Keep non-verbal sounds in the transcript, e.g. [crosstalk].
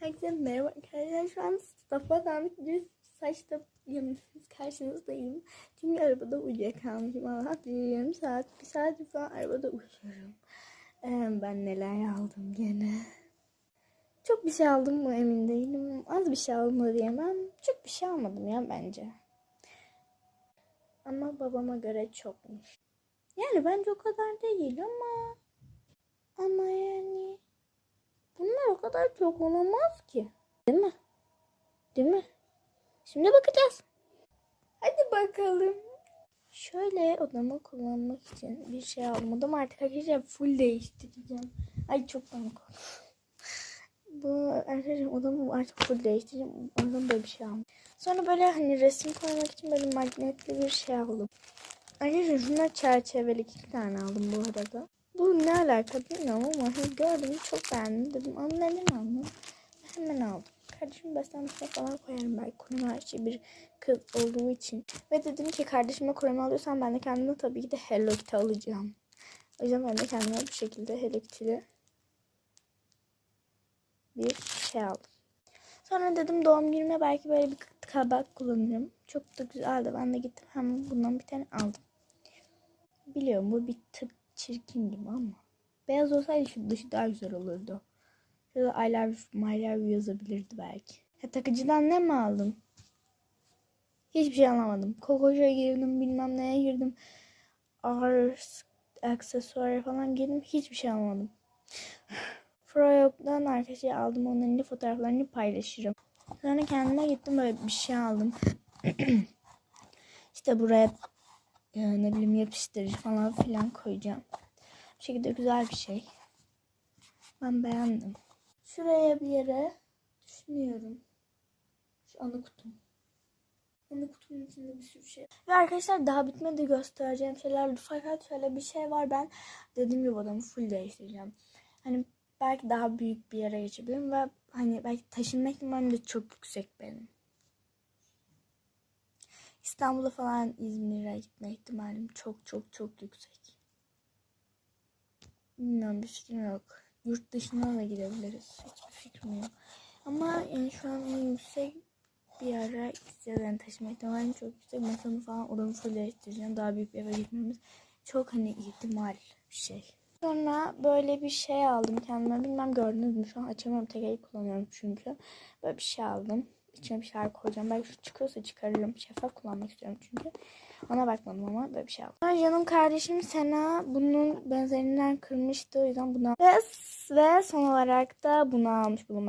Herkese merhaba arkadaşlar. Şu an Mustafa bir saçta yanımsız karşınızdayım. Çünkü arabada uyuyakalmışım. Allah yarım saat, bir saat falan arabada uyuyorum. Ee, ben neler aldım gene. Çok bir şey aldım mı emin değilim. Az bir şey aldım da diyemem. Çok bir şey almadım ya bence. Ama babama göre çokmuş. Yani bence o kadar değil ama... Ama yani... Kadar çok olamaz ki. Değil mi? Değil mi? Şimdi bakacağız. Hadi bakalım. Şöyle odamı kullanmak için bir şey almadım. Artık arkadaşlar full değiştireceğim. Ay çok panik. Bu arkadaşlar odamı artık full değiştireceğim. O yüzden böyle bir şey aldım. Sonra böyle hani resim koymak için böyle magnetli bir şey aldım. Arkadaşlar şunlar çerçeveli iki tane aldım bu arada. Bu ne alaka bilmiyorum ama hani gördüm çok beğendim dedim. Ama neden aldım? Hemen aldım. Kardeşim beslenmesine falan koyarım belki. Kuruma bir kız olduğu için. Ve dedim ki kardeşime kuruma alıyorsam ben de kendime tabii ki de Hello Kitty alacağım. O yüzden ben de kendime bu şekilde Hello Kitty'li bir şey aldım. Sonra dedim doğum günüme belki böyle bir kabak kullanırım. Çok da güzeldi. Ben de gittim hemen bundan bir tane aldım. Biliyorum bu bir tık çirkin gibi ama. Beyaz olsaydı şu dışı daha güzel olurdu. Şurada I love you, my love you yazabilirdi belki. Ha, takıcıdan ne mi aldım? Hiçbir şey anlamadım. Kokoş'a girdim bilmem neye girdim. Ars, aksesuar falan girdim. Hiçbir şey anlamadım. [laughs] Froyok'tan arkadaşlar aldım. Onların fotoğraflarını paylaşırım. Sonra kendime gittim böyle bir şey aldım. [clears throat] işte buraya e, ne bileyim yapıştırıcı falan filan koyacağım. Bu şekilde güzel bir şey. Ben beğendim. Şuraya bir yere düşünüyorum. Şu ana kutum. Ana kutunun içinde bir sürü şey. Ve arkadaşlar daha bitmedi göstereceğim şeyler. Fakat şöyle bir şey var. Ben dediğim gibi odamı full değiştireceğim. Hani belki daha büyük bir yere geçebilirim ve hani belki taşınma ihtimalim de çok yüksek benim. İstanbul'a falan İzmir'e gitme ihtimalim çok çok çok yüksek. Bilmiyorum bir fikrim yok. Yurt dışına da gidebiliriz. Hiçbir fikrim yok. Ama yani şu an en yüksek bir yere istediğini taşıma ihtimalim çok yüksek. Masamı falan odamı full değiştireceğim. Daha büyük bir eve gitmemiz çok hani ihtimal bir şey. Sonra böyle bir şey aldım kendime. Bilmem gördünüz mü? Şu an açamıyorum. Tek el kullanıyorum çünkü. Böyle bir şey aldım. İçine bir şeyler koyacağım. Belki şu çıkıyorsa çıkarırım. Şeffaf kullanmak istiyorum çünkü. Ona bakmadım ama böyle bir şey aldım. Canım kardeşim Sena bunun benzerinden kırmıştı. O yüzden bunu ve, ve son olarak da bunu almış bulunmak.